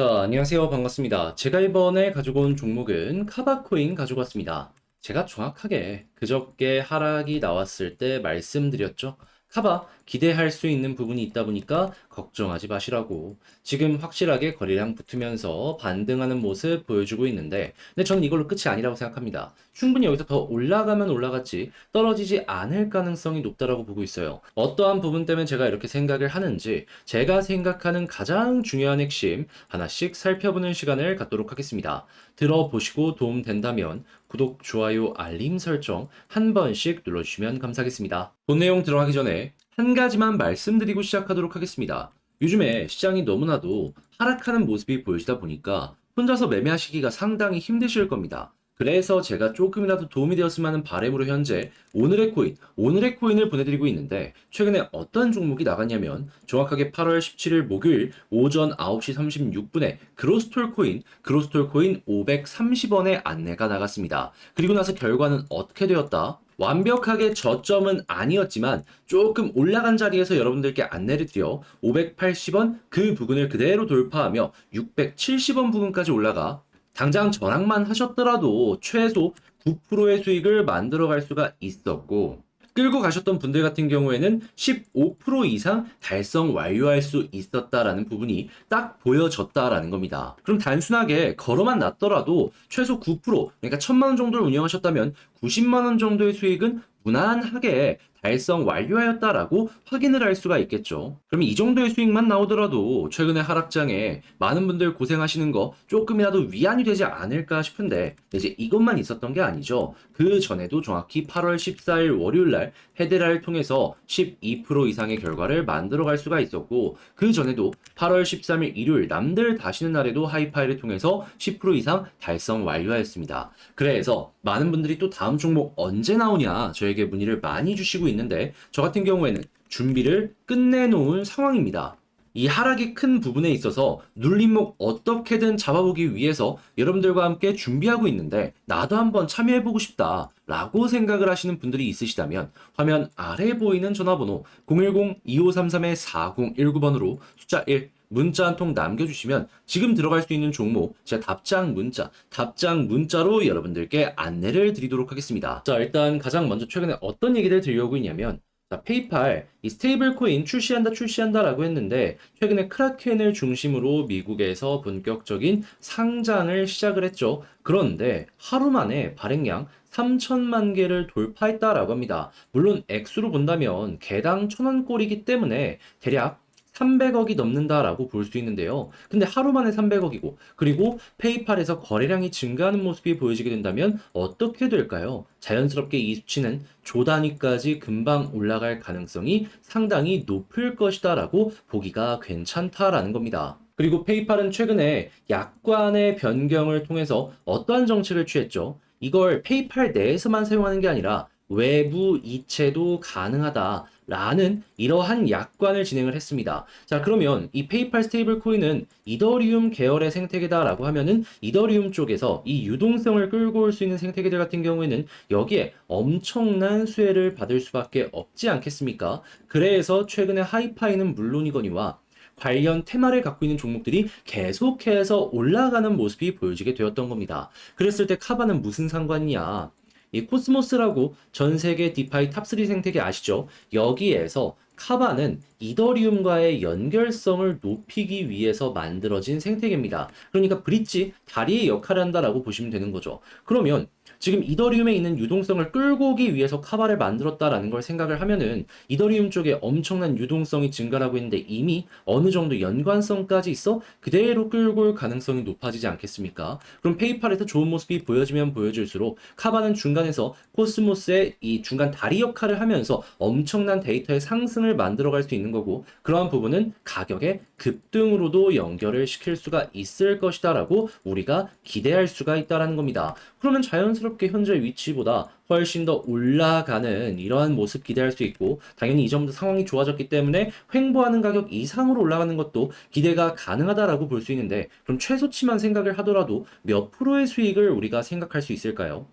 자, 안녕하세요. 반갑습니다. 제가 이번에 가지고 온 종목은 카바코인 가지고 왔습니다. 제가 정확하게 그저께 하락이 나왔을 때 말씀드렸죠. 카바 기대할 수 있는 부분이 있다 보니까 걱정하지 마시라고. 지금 확실하게 거래량 붙으면서 반등하는 모습 보여주고 있는데, 근데 저는 이걸로 끝이 아니라고 생각합니다. 충분히 여기서 더 올라가면 올라갔지 떨어지지 않을 가능성이 높다라고 보고 있어요. 어떠한 부분 때문에 제가 이렇게 생각을 하는지 제가 생각하는 가장 중요한 핵심 하나씩 살펴보는 시간을 갖도록 하겠습니다. 들어보시고 도움 된다면 구독, 좋아요, 알림 설정 한 번씩 눌러주시면 감사하겠습니다. 본 내용 들어가기 전에 한 가지만 말씀드리고 시작하도록 하겠습니다. 요즘에 시장이 너무나도 하락하는 모습이 보여지다 보니까 혼자서 매매하시기가 상당히 힘드실 겁니다. 그래서 제가 조금이라도 도움이 되었으면 하는 바람으로 현재 오늘의 코인, 오늘의 코인을 보내드리고 있는데 최근에 어떤 종목이 나갔냐면 정확하게 8월 17일 목요일 오전 9시 36분에 그로스톨 코인, 그로스톨 코인 530원의 안내가 나갔습니다. 그리고 나서 결과는 어떻게 되었다? 완벽하게 저점은 아니었지만 조금 올라간 자리에서 여러분들께 안내를 드려 580원 그 부근을 그대로 돌파하며 670원 부근까지 올라가 당장 전학만 하셨더라도 최소 9%의 수익을 만들어 갈 수가 있었고 끌고 가셨던 분들 같은 경우에는 15% 이상 달성 완료할 수 있었다라는 부분이 딱 보여졌다라는 겁니다. 그럼 단순하게 걸어만 놨더라도 최소 9% 그러니까 1000만 원 정도를 운영하셨다면 90만 원 정도의 수익은 무난하게 달성 완료하였다라고 확인을 할 수가 있겠죠. 그럼 이 정도의 수익만 나오더라도 최근의 하락장에 많은 분들 고생하시는 거 조금이라도 위안이 되지 않을까 싶은데 이제 이것만 있었던 게 아니죠. 그 전에도 정확히 8월 14일 월요일 날 헤데라를 통해서 12% 이상의 결과를 만들어 갈 수가 있었고 그 전에도 8월 13일 일요일 남들 다시는 날에도 하이파이를 통해서 10% 이상 달성 완료하였습니다. 그래서 많은 분들이 또 다음 종목 언제 나오냐 저에게 문의를 많이 주시고 있는데 저 같은 경우에는 준비를 끝내놓은 상황입니다. 이 하락이 큰 부분에 있어서 눌림목 어떻게든 잡아보기 위해서 여러분들과 함께 준비하고 있는데 나도 한번 참여해보고 싶다 라고 생각을 하시는 분들이 있으시다면 화면 아래 보이는 전화번호 010-2533-4019번으로 숫자 1 문자 한 통 남겨주시면 지금 들어갈 수 있는 종목 제가 답장 문자, 답장 문자로 여러분들께 안내를 드리도록 하겠습니다. 자, 일단 가장 먼저 최근에 어떤 얘기를 드리려고 했냐면 자, 페이팔 이 스테이블 코인 출시한다 출시한다 라고 했는데 최근에 크라켄을 중심으로 미국에서 본격적인 상장을 시작을 했죠. 그런데 하루 만에 발행량 3천만 개를 돌파했다라고 합니다. 물론 액수로 본다면 개당 1,000원 꼴이기 때문에 대략 300억이 넘는다라고 볼 수 있는데요. 근데 하루 만에 300억이고, 그리고 페이팔에서 거래량이 증가하는 모습이 보여지게 된다면 어떻게 될까요? 자연스럽게 이 수치는 조 단위까지 금방 올라갈 가능성이 상당히 높을 것이다라고 보기가 괜찮다라는 겁니다. 그리고 페이팔은 최근에 약관의 변경을 통해서 어떠한 정책을 취했죠? 이걸 페이팔 내에서만 사용하는 게 아니라 외부 이체도 가능하다. 라는 이러한 약관을 진행을 했습니다. 자, 그러면 이 페이팔 스테이블 코인은 이더리움 계열의 생태계다라고 하면은 이더리움 쪽에서 이 유동성을 끌고 올 수 있는 생태계들 같은 경우에는 여기에 엄청난 수혜를 받을 수밖에 없지 않겠습니까? 그래서 최근에 하이파이는 물론이거니와 관련 테마를 갖고 있는 종목들이 계속해서 올라가는 모습이 보여지게 되었던 겁니다. 그랬을 때 카바는 무슨 상관이냐? 이 코스모스라고 전 세계 디파이 탑3 생태계 아시죠? 여기에서 카바는 이더리움과의 연결성을 높이기 위해서 만들어진 생태계입니다. 그러니까 브릿지, 다리의 역할을 한다라고 보시면 되는 거죠. 그러면 지금 이더리움에 있는 유동성을 끌고 오기 위해서 카바를 만들었다라는 걸 생각을 하면은 이더리움 쪽에 엄청난 유동성이 증가하고 있는데 이미 어느 정도 연관성까지 있어 그대로 끌고 올 가능성이 높아지지 않겠습니까? 그럼 페이팔에서 좋은 모습이 보여지면 보여질수록 카바는 중간에서 코스모스의 이 중간 다리 역할을 하면서 엄청난 데이터의 상승을 만들어갈 수 있는 거고 그러한 부분은 가격의 급등으로도 연결을 시킬 수가 있을 것이다라고 우리가 기대할 수가 있다라는 겁니다. 그러면 자연스럽게 현재 위치보다 훨씬 더 올라가는 이러한 모습 기대할 수 있고 당연히 이 점도 상황이 좋아졌기 때문에 횡보하는 가격 이상으로 올라가는 것도 기대가 가능하다라고 볼 수 있는데 그럼 최소치만 생각을 하더라도 몇 프로의 수익을 우리가 생각할 수 있을까요?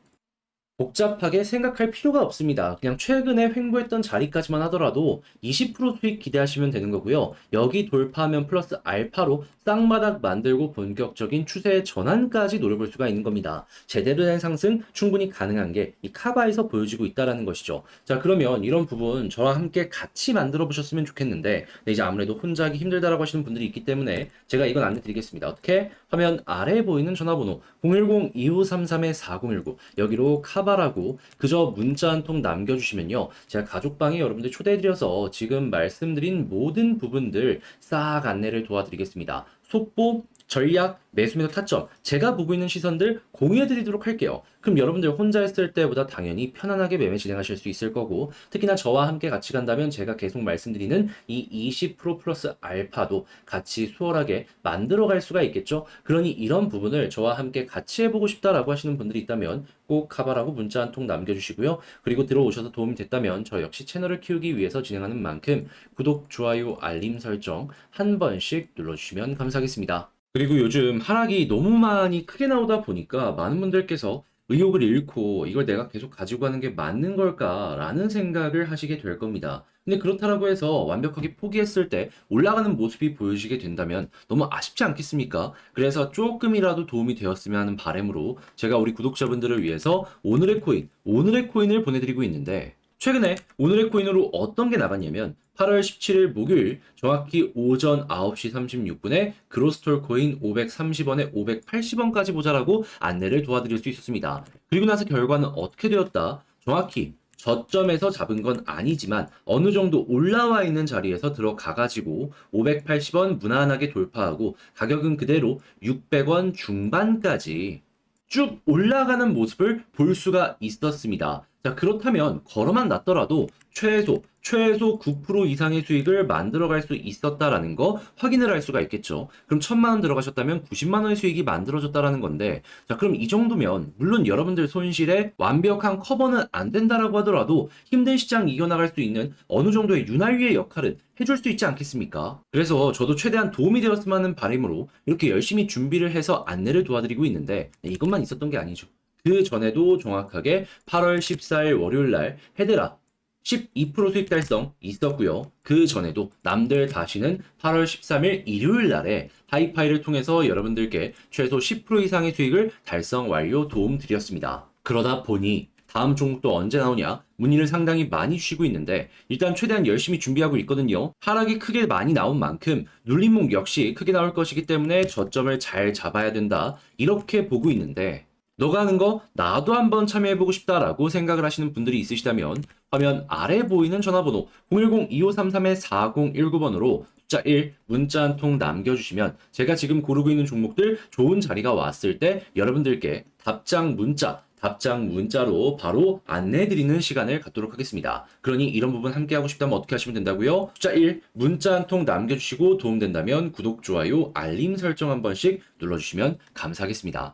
복잡하게 생각할 필요가 없습니다. 그냥 최근에 횡보했던 자리까지만 하더라도 20% 수익 기대하시면 되는 거고요. 여기 돌파하면 플러스 알파로 쌍바닥 만들고 본격적인 추세 전환까지 노려볼 수가 있는 겁니다. 제대로 된 상승 충분히 가능한 게 이 카바에서 보여지고 있다라는 것이죠. 자, 그러면 이런 부분 저와 함께 같이 만들어 보셨으면 좋겠는데 네, 이제 아무래도 혼자 하기 힘들다라고 하시는 분들이 있기 때문에 제가 이건 안내 드리겠습니다. 어떻게? 화면 아래에 보이는 전화번호 010-2533-4019 여기로 카바 라고 그저 문자 한 통 남겨주시면요. 제가 가족방에 여러분들 초대해드려서 지금 말씀드린 모든 부분들 싹 안내를 도와드리겠습니다. 속보, 전략, 매수매도 타점, 제가 보고 있는 시선들 공유해드리도록 할게요. 그럼 여러분들 혼자 했을 때보다 당연히 편안하게 매매 진행하실 수 있을 거고, 특히나 저와 함께 같이 간다면 제가 계속 말씀드리는 이 20% 플러스 알파도 같이 수월하게 만들어갈 수가 있겠죠. 그러니 이런 부분을 저와 함께 같이 해보고 싶다라고 하시는 분들이 있다면 꼭 카바라고 문자 한 통 남겨주시고요. 그리고 들어오셔서 도움이 됐다면 저 역시 채널을 키우기 위해서 진행하는 만큼 구독, 좋아요, 알림 설정 한 번씩 눌러주시면 감사하겠습니다. 그리고 요즘 하락이 너무 많이 크게 나오다 보니까 많은 분들께서 의욕을 잃고 이걸 내가 계속 가지고 가는 게 맞는 걸까라는 생각을 하시게 될 겁니다. 근데 그렇다라고 해서 완벽하게 포기했을 때 올라가는 모습이 보여지게 된다면 너무 아쉽지 않겠습니까? 그래서 조금이라도 도움이 되었으면 하는 바람으로 제가 우리 구독자분들을 위해서 오늘의 코인, 오늘의 코인을 보내드리고 있는데 최근에 오늘의 코인으로 어떤 게 나갔냐면 8월 17일 목요일 정확히 오전 9시 36분에 그로스톨 코인 530원에 580원까지 보자라고 안내를 도와드릴 수 있었습니다. 그리고 나서 결과는 어떻게 되었다? 정확히 저점에서 잡은 건 아니지만 어느 정도 올라와 있는 자리에서 들어가가지고 580원 무난하게 돌파하고 가격은 그대로 600원 중반까지 쭉 올라가는 모습을 볼 수가 있었습니다. 자, 그렇다면 걸어만 놨더라도 최소, 최소 9% 이상의 수익을 만들어갈 수 있었다라는 거 확인을 할 수가 있겠죠. 그럼 천만 원 들어가셨다면 90만 원의 수익이 만들어졌다라는 건데, 자, 그럼 이 정도면 물론 여러분들 손실에 완벽한 커버는 안 된다라고 하더라도 힘든 시장 이겨나갈 수 있는 어느 정도의 윤활유의 역할은 해줄 수 있지 않겠습니까? 그래서 저도 최대한 도움이 되었으면 하는 바람으로 이렇게 열심히 준비를 해서 안내를 도와드리고 있는데 네, 이것만 있었던 게 아니죠. 그 전에도 정확하게 8월 14일 월요일 날 헤드라 12% 수익 달성 있었고요. 그 전에도 남들 다시는 8월 13일 일요일 날에 하이파이를 통해서 여러분들께 최소 10% 이상의 수익을 달성 완료 도움 드렸습니다. 그러다 보니 다음 종목도 언제 나오냐 문의를 상당히 많이 주시고 있는데 일단 최대한 열심히 준비하고 있거든요. 하락이 크게 많이 나온 만큼 눌림목 역시 크게 나올 것이기 때문에 저점을 잘 잡아야 된다. 이렇게 보고 있는데 너가 하는 거 나도 한번 참여해보고 싶다라고 생각을 하시는 분들이 있으시다면 화면 아래 보이는 전화번호 010-2533-4019번으로 숫자 1 문자 한 통 남겨주시면 제가 지금 고르고 있는 종목들 좋은 자리가 왔을 때 여러분들께 답장 문자 답장 문자로 바로 안내해드리는 시간을 갖도록 하겠습니다. 그러니 이런 부분 함께 하고 싶다면 어떻게 하시면 된다고요? 숫자 1 문자 한 통 남겨주시고 도움된다면 구독, 좋아요, 알림 설정 한 번씩 눌러주시면 감사하겠습니다.